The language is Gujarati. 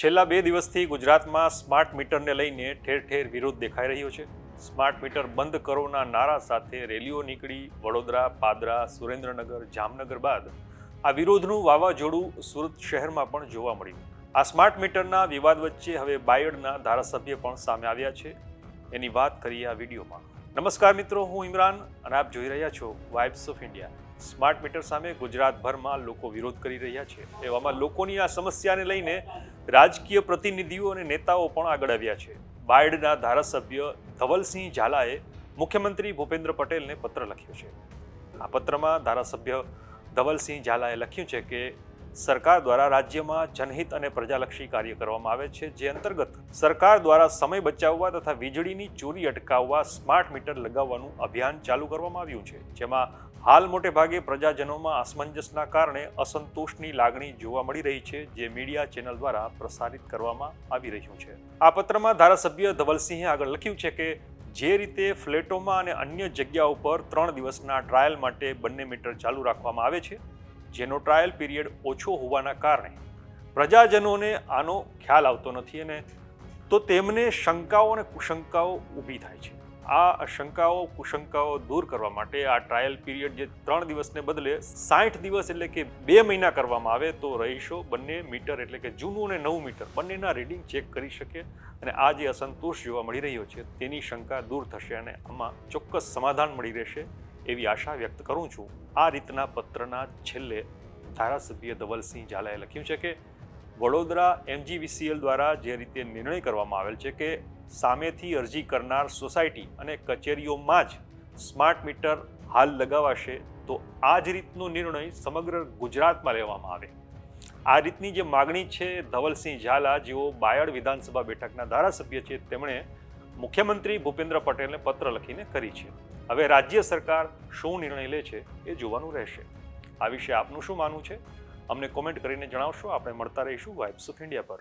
છેલ્લા બે દિવસથી ગુજરાતમાં સ્માર્ટ મીટરને લઈને ઠેર ઠેર વિરોધ દેખાઈ રહ્યો છે. સ્માર્ટ મીટર બંધ કરોના નારા સાથે રેલીઓ નીકળી, વડોદરા, પાદરા, સુરેન્દ્રનગર, જામનગર બાદ આ વિરોધનું વાવાઝોડું સુરત શહેરમાં પણ જોવા મળ્યું. આ સ્માર્ટ મીટરના વિવાદ વચ્ચે હવે બાયડના ધારાસભ્ય પણ સામે આવ્યા છે. એની વાત કરીએ આ વિડીયોમાં. નમસ્કાર મિત્રો, હું ઇમરાન અને આપ જોઈ રહ્યા છો vibes of India smart meter સામે ગુજરાતભરમાં લોકો વિરોધ કરી રહ્યા છે. એવામાં લોકોની આ સમસ્યાને લઈને રાજકીય પ્રતિનિધિઓ અને નેતાઓ પણ આગળ આવ્યા છે. બાયડના ધારાસભ્ય ધવલસિંહ ઝાલાએ મુખ્યમંત્રી ભૂપેન્દ્ર પટેલને પત્ર લખ્યો છે. આ પત્રમાં ધારાસભ્ય ધવલસિંહ ઝાલાએ લખ્યું છે કે સરકાર દ્વારા રાજ્યમાં જનહિત અને પ્રજાલક્ષી કાર્ય કરવામાં આવે છે, જે અંતર્ગત સરકાર દ્વારા સમય બચાવવા તથા વીજળીની ચોરી અટકાવવા સ્માર્ટ મીટર લગાવવાનું અભિયાન ચાલુ કરવામાં આવ્યું છે, જેમાં હાલ મોટે ભાગે પ્રજાજનોમાં અસમંજસના કારણે અસંતોષની લાગણી જોવા મળી રહી છે, જે મીડિયા ચેનલ દ્વારા પ્રસારિત કરવામાં આવી રહ્યું છે. આ પત્રમાં ધારાસભ્ય ધવલસિંહે આગળ લખ્યું છે કે, જે રીતે ફ્લેટોમાં અને અન્ય જગ્યા ઉપર ત્રણ દિવસના ટ્રાયલ માટે બંને મીટર ચાલુ રાખવામાં આવે છે જેનો ટ્રાયલ પીરિયડ ઓછો હોવાના કારણે પ્રજાજનોને આનો ખ્યાલ આવતો નથી અને તો તેમને શંકાઓ અને કુશંકાઓ ઊભી થાય છે. આ શંકાઓ, કુશંકાઓ દૂર કરવા માટે આ ટ્રાયલ પીરિયડ જે ત્રણ દિવસને બદલે સાઠ દિવસ એટલે કે બે મહિના કરવામાં આવે તો રહીશો બંને મીટર એટલે કે જૂનું અને નવું મીટર બંનેના રીડિંગ ચેક કરી શકે અને આ જે અસંતોષ જોવા મળી રહ્યો છે તેની શંકા દૂર થશે અને આમાં ચોક્કસ સમાધાન મળી રહેશે. એવી આશા વ્યક્ત કરું છું. આ રીતના પત્રના છેલ્લે ધારાસભ્ય ધવલસિંહ ઝાલાએ લખ્યું છે કે, વડોદરા એમજીવીસીએલ દ્વારા જે રીતે નિર્ણય કરવામાં આવેલ છે કે સામેથી અરજી કરનાર સોસાયટી અને કચેરીઓમાં જ સ્માર્ટ મીટર હાલ લગાવાશે, તો આ જ રીતનો નિર્ણય સમગ્ર ગુજરાતમાં લેવામાં આવે. આ રીતની જે માગણી છે ધવલસિંહ ઝાલા, જેઓ બાયડ વિધાનસભા બેઠકના ધારાસભ્ય છે, તેમણે મુખ્યમંત્રી ભૂપેન્દ્ર પટેલને પત્ર લખીને કરી છે. હવે રાજ્ય સરકાર શું નિર્ણય લે છે એ જોવાનું રહેશે. આ વિશે આપનું શું માનવું છે? અમને કોમેન્ટ કરીને જણાવશો. આપણે મળતા રહીશું વાઇબ્સ ઓફ ઇન્ડિયા પર.